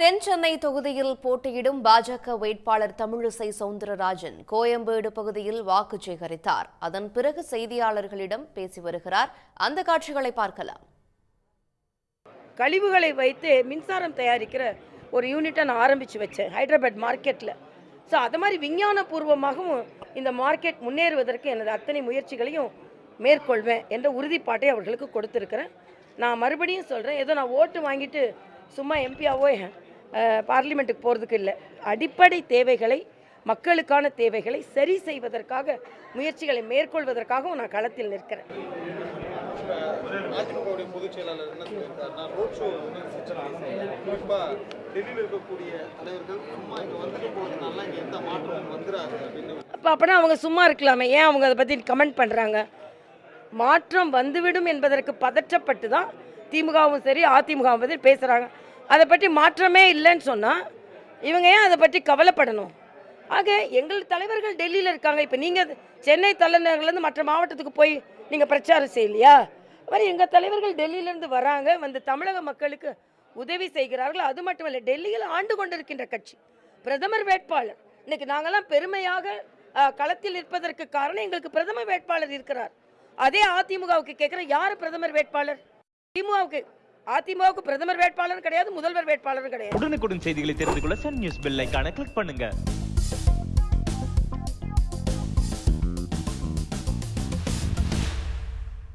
தென் சென்னை தொகுதியில் போட்டியிடும் பாஜக வேட்பாளர் தமிழிசை சவுந்தரராஜன் கோயம்பேடு பகுதியில் வாக்கு சேகரித்தார். அதன் பிறகு செய்தியாளர்களிடம் பேசி வருகிறார். அந்த காட்சிகளை பார்க்கலாம். கழிவுகளை வைத்து மின்சாரம் தயாரிக்கிற ஒரு யூனிட்டை நான் ஆரம்பித்து வச்சேன் ஹைதராபாத் மார்க்கெட்டில் ஸோ அது மாதிரி விஞ்ஞானபூர்வமாகவும் இந்த மார்க்கெட் முன்னேறுவதற்கு எனது அத்தனை முயற்சிகளையும் மேற்கொள்வேன் என்ற உறுதிப்பாட்டை அவர்களுக்கு கொடுத்துருக்கிறேன். நான் மறுபடியும் சொல்கிறேன் ஏதோ நான் ஓட்டு வாங்கிட்டு சும்மா எம்பியாவோ பார்லிமெண்ட்டுக்கு போகிறதுக்கு இல்லை. அடிப்படை தேவைகளை மக்களுக்கான தேவைகளை சரி செய்வதற்காக முயற்சிகளை மேற்கொள்வதற்காகவும் நான் களத்தில் நிற்கிறேன். அதிமுகவுடைய பொதுச் செயலாளர் என்ன சொல்லியிருக்காருன்னா ரோட் ஷோ குறிப்பா டெல்லியில் இருக்கக்கூடிய தலைவர்கள் சும்மா இங்க வந்துட்டு போகிறதுனால இங்க எந்த மாற்றமும் வந்துடாது அப்படின்னு. அப்போ அப்படின்னா அவங்க சும்மா இருக்கலாமே? ஏன் அவங்க அதை பற்றி கமெண்ட் பண்ணுறாங்க மாற்றம் வந்துவிடும் என்பதற்கு பதற்றப்பட்டு தான் திமுகவும் சரி அதிமுகவும் பற்றி பேசுகிறாங்க அதை பற்றி மாற்றமே இல்லைன்னு சொன்னால் இவங்க ஏன் அதை பற்றி கவலைப்படணும்? ஆக எங்கள் தலைவர்கள் டெல்லியில் இருக்காங்க. இப்போ நீங்கள் சென்னை தலைநகர்லேருந்து மற்ற மாவட்டத்துக்கு போய் நீங்கள் பிரச்சாரம் செய்யலையா? அது மாதிரி எங்கள் தலைவர்கள் டெல்லியிலேருந்து வராங்க வந்து தமிழக மக்களுக்கு உதவி செய்கிறார்கள். அது மட்டுமல்ல டெல்லியில் ஆண்டு கொண்டிருக்கின்ற கட்சி பிரதமர் வேட்பாளர். இன்னைக்கு நாங்கள்லாம் பெருமையாக களத்தில் இருப்பதற்கு காரணம் எங்களுக்கு பிரதமர் வேட்பாளர் இருக்கிறார். அதே அதிமுகவுக்கு கேட்குற யார் பிரதமர் வேட்பாளர்? திமுகவுக்கு அதிமுக பிரதமர் வேட்பாளரும் கிடையாது முதல்வர் வேட்பாளரும் கிடையாது. உடனுக்குடன் செய்திகளை தெரிந்து கொள்ள சன் நியூஸ் பெல் ஐக்கான கிளிக் பண்ணுங்க.